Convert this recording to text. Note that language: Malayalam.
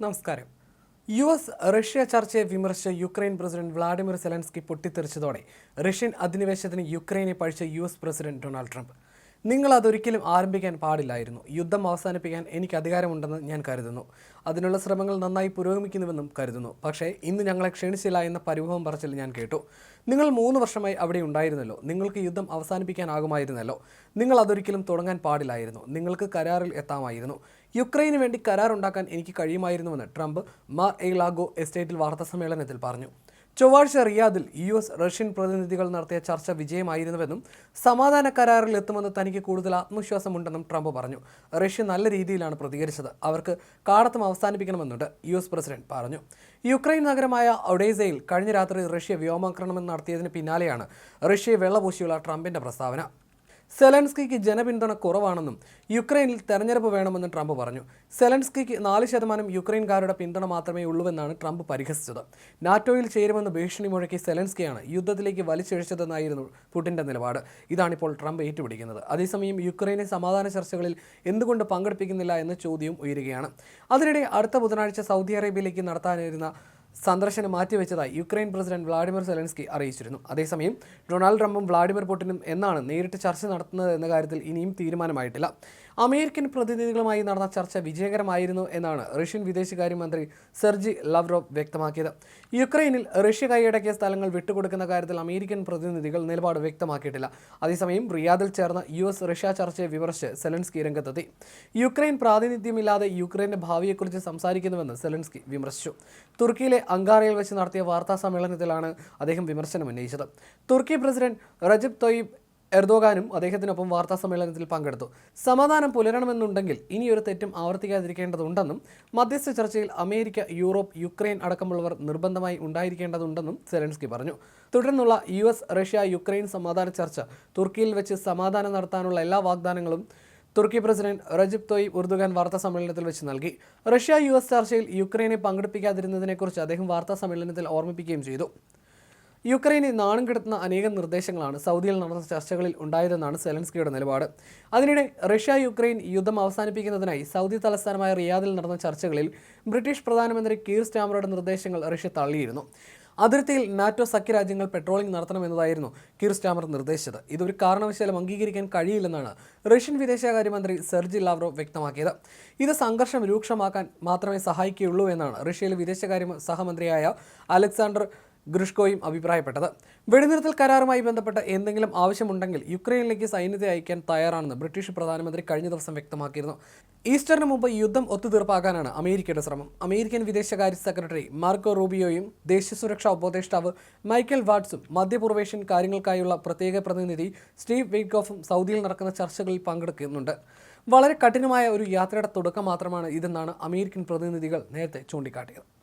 നമസ്കാരം. യു എസ് റഷ്യ ചർച്ചയെ വിമർശിച്ച യുക്രൈൻ പ്രസിഡന്റ് വ്ളാഡിമിർ സെലൻസ്കി പൊട്ടിത്തെറിച്ചതോടെ റഷ്യൻ അധിനിവേശത്തിന് യുക്രൈനെ പഴിച്ച U S president Donald Trump. നിങ്ങൾ അതൊരിക്കലും ആരംഭിക്കാൻ പാടില്ലായിരുന്നു. യുദ്ധം അവസാനിപ്പിക്കാൻ എനിക്ക് അധികാരമുണ്ടെന്ന് ഞാൻ കരുതുന്നു. അതിനുള്ള ശ്രമങ്ങൾ നന്നായി പുരോഗമിക്കുന്നുവെന്നും കരുതുന്നു. പക്ഷേ ഇന്ന് ഞങ്ങളെ ക്ഷണിച്ചില്ല എന്ന പരിഭവം പറച്ചിൽ ഞാൻ കേട്ടു. നിങ്ങൾ മൂന്ന് വർഷമായി അവിടെ ഉണ്ടായിരുന്നല്ലോ. നിങ്ങൾക്ക് യുദ്ധം അവസാനിപ്പിക്കാനാകുമായിരുന്നല്ലോ. നിങ്ങൾ അതൊരിക്കലും തുടങ്ങാൻ പാടില്ലായിരുന്നു. നിങ്ങൾക്ക് കരാറിൽ എത്താമായിരുന്നു. യുക്രൈന് വേണ്ടി കരാറുണ്ടാക്കാൻ എനിക്ക് കഴിയുമായിരുന്നുവെന്ന് ട്രംപ് മാർ എ എസ്റ്റേറ്റിൽ വാർത്താസമ്മേളനത്തിൽ പറഞ്ഞു. ചൊവ്വാഴ്ച റിയാദിൽ യു എസ് റഷ്യൻ പ്രതിനിധികൾ നടത്തിയ ചർച്ച വിജയമായിരുന്നുവെന്നും സമാധാന കരാറിൽ എത്തുമെന്ന് തനിക്ക് കൂടുതൽ ആത്മവിശ്വാസമുണ്ടെന്നും ട്രംപ് പറഞ്ഞു. റഷ്യ നല്ല രീതിയിലാണ് പ്രതികരിച്ചത്. അവർക്ക് കാടത്തം അവസാനിപ്പിക്കണമെന്നുണ്ട് യു എസ് പ്രസിഡന്റ് പറഞ്ഞു. യുക്രൈൻ നഗരമായ ഒഡേസയിൽ കഴിഞ്ഞ രാത്രി റഷ്യ വ്യോമാക്രമണം നടത്തിയതിന് പിന്നാലെയാണ് റഷ്യയെ വെള്ളപൂശിയുള്ള ട്രംപിന്റെ പ്രസ്താവന. സെലൻസ്കിക്ക് ജനപിന്തുണ കുറവാണെന്നും യുക്രൈനിൽ തെരഞ്ഞെടുപ്പ് വേണമെന്നും ട്രംപ് പറഞ്ഞു. സെലൻസ്കിക്ക് നാല് ശതമാനം യുക്രൈൻകാരുടെ പിന്തുണ മാത്രമേ ഉള്ളൂവെന്നാണ് ട്രംപ് പരിഹസിച്ചത്. നാറ്റോയിൽ ചേരുമെന്ന് ഭീഷണി മുഴക്കി സെലൻസ്കിയാണ് യുദ്ധത്തിലേക്ക് വലിച്ചിഴച്ചതെന്നായിരുന്നു പുടിന്റെ നിലപാട്. ഇതാണിപ്പോൾ ട്രംപ് ഏറ്റുപിടിക്കുന്നത്. അതേസമയം യുക്രൈനെ സമാധാന ചർച്ചകളിൽ എന്തുകൊണ്ട് പങ്കെടുപ്പിക്കുന്നില്ല എന്ന ചോദ്യവും ഉയരുകയാണ്. അതിനിടെ അടുത്ത ബുധനാഴ്ച സൗദി അറേബ്യയിലേക്ക് നടത്താനിരുന്ന സന്ദർശനം മാറ്റിവെച്ചതായി യുക്രൈൻ പ്രസിഡന്റ് വ്ളാഡിമിർ സെലൻസ്കി അറിയിച്ചിരുന്നു. അതേസമയം ഡൊണാൾഡ് ട്രംപും വ്ളാഡിമിർ പുടിനും എന്നാണ് നേരിട്ട് ചർച്ച നടത്തുന്നത് എന്ന കാര്യത്തിൽ ഇനിയും തീരുമാനമായിട്ടില്ല. അമേരിക്കൻ പ്രതിനിധികളുമായി നടന്ന ചർച്ച വിജയകരമായിരുന്നു എന്നാണ് റഷ്യൻ വിദേശകാര്യമന്ത്രി സെർജി ലവ്റോവ് വ്യക്തമാക്കിയത്. യുക്രൈനിൽ റഷ്യ കൈയടക്കിയ സ്ഥലങ്ങൾ വിട്ടുകൊടുക്കുന്ന കാര്യത്തിൽ അമേരിക്കൻ പ്രതിനിധികൾ നിലപാട് വ്യക്തമാക്കിയിട്ടില്ല. അതേസമയം റിയാദിൽ ചേർന്ന യു എസ് റഷ്യ ചർച്ചയെ വിമർശിച്ച് സെലൻസ്കി രംഗത്തെത്തി. യുക്രൈൻ പ്രാതിനിധ്യമില്ലാതെ യുക്രൈന്റെ ഭാവിയെക്കുറിച്ച് സംസാരിക്കുന്നുവെന്ന് സെലൻസ്കി വിമർശിച്ചു. തുർക്കിയിലെ അങ്കാറയിൽ വെച്ച് നടത്തിയ വാർത്താ സമ്മേളനത്തിലാണ് അദ്ദേഹം വിമർശനം ഉന്നയിച്ചത്. തുർക്കി പ്രസിഡന്റ് റജിബ് തൊയ്ബ് എർദോഗാനും അദ്ദേഹത്തിനൊപ്പം വാർത്താ സമ്മേളനത്തിൽ പങ്കെടുത്തു. സമാധാനം പുലരണമെന്നുണ്ടെങ്കിൽ ഇനിയൊരു തെറ്റും ആവർത്തിക്കാതിരിക്കേണ്ടതുണ്ടെന്നും മധ്യസ്ഥ ചർച്ചയിൽ അമേരിക്ക യൂറോപ്പ് യുക്രൈൻ അടക്കമുള്ളവർ നിർബന്ധമായി ഉണ്ടായിരിക്കേണ്ടതുണ്ടെന്നും സെലൻസ്കി പറഞ്ഞു. തുടർന്നുള്ള യു റഷ്യ യുക്രൈൻ സമാധാന ചർച്ച തുർക്കിയിൽ വെച്ച് സമാധാനം നടത്താനുള്ള എല്ലാ വാഗ്ദാനങ്ങളും തുർക്കി പ്രസിഡന്റ് റജിബ് തൊയ് ഉർദുഖാൻ വാർത്താ സമ്മേളനത്തിൽ വെച്ച് നൽകി. റഷ്യ യു എസ് ചർച്ചയിൽ യുക്രൈനെ പങ്കെടുപ്പിക്കാതിരുന്നതിനെക്കുറിച്ച് അദ്ദേഹം വാർത്താ സമ്മേളനത്തിൽ ഓർമ്മിപ്പിക്കുകയും ചെയ്തു. യുക്രൈനെ നാണം കെടുത്തുന്ന അനേകം നിർദ്ദേശങ്ങളാണ് സൗദിയിൽ നടന്ന ചർച്ചകളിൽ ഉണ്ടായതെന്നാണ് സെലൻസ്കിയുടെ നിലപാട്. അതിനിടെ റഷ്യ യുക്രൈൻ യുദ്ധം അവസാനിപ്പിക്കുന്നതിനായി സൗദി തലസ്ഥാനമായ റിയാദിൽ നടന്ന ചർച്ചകളിൽ ബ്രിട്ടീഷ് പ്രധാനമന്ത്രി കീർ സ്റ്റാമറുടെ നിർദ്ദേശങ്ങൾ റഷ്യ തള്ളിയിരുന്നു. അതിർത്തിയിൽ നാറ്റോ സഖ്യരാജ്യങ്ങൾ പെട്രോളിംഗ് നടത്തണമെന്നതായിരുന്നു കീർ സ്റ്റാമർ നിർദ്ദേശിച്ചത്. ഇതൊരു കാരണവശാലും അംഗീകരിക്കാൻ കഴിയില്ലെന്നാണ് റഷ്യൻ വിദേശകാര്യമന്ത്രി സെർജി ലാവ്റോ വ്യക്തമാക്കിയത്. ഇത് സംഘർഷം രൂക്ഷമാക്കാൻ മാത്രമേ സഹായിക്കുകയുള്ളൂ എന്നാണ് റഷ്യയിലെ വിദേശകാര്യ സഹമന്ത്രിയായ അലക്സാണ്ടർ ഗ്രിഷ്കോയും അഭിപ്രായപ്പെട്ടത്. വെടിനിർത്തൽ കരാറുമായി ബന്ധപ്പെട്ട എന്തെങ്കിലും ആവശ്യമുണ്ടെങ്കിൽ യുക്രൈനിലേക്ക് സൈന്യത്തെ അയക്കാൻ തയ്യാറാണെന്ന് ബ്രിട്ടീഷ് പ്രധാനമന്ത്രി കഴിഞ്ഞ ദിവസം വ്യക്തമാക്കിയിരുന്നു. ഈസ്റ്ററിന് മുമ്പ് യുദ്ധം ഒത്തുതീർപ്പാക്കാനാണ് അമേരിക്കയുടെ ശ്രമം. അമേരിക്കൻ വിദേശകാര്യ സെക്രട്ടറി മാർക്കോ റൂബിയോയും ദേശീയ സുരക്ഷാ ഉപദേഷ്ടാവ് മൈക്കൽ വാട്സും മധ്യപൂർവേഷ്യൻ കാര്യങ്ങൾക്കായുള്ള പ്രത്യേക പ്രതിനിധി സ്റ്റീവ് വെയ്ക്കോഫും സൗദിയിൽ നടക്കുന്ന ചർച്ചകളിൽ പങ്കെടുക്കുന്നുണ്ട്. വളരെ കഠിനമായ ഒരു യാത്രയുടെ തുടക്കം മാത്രമാണ് ഇതെന്നാണ് അമേരിക്കൻ പ്രതിനിധികൾ നേരത്തെ ചൂണ്ടിക്കാട്ടിയത്.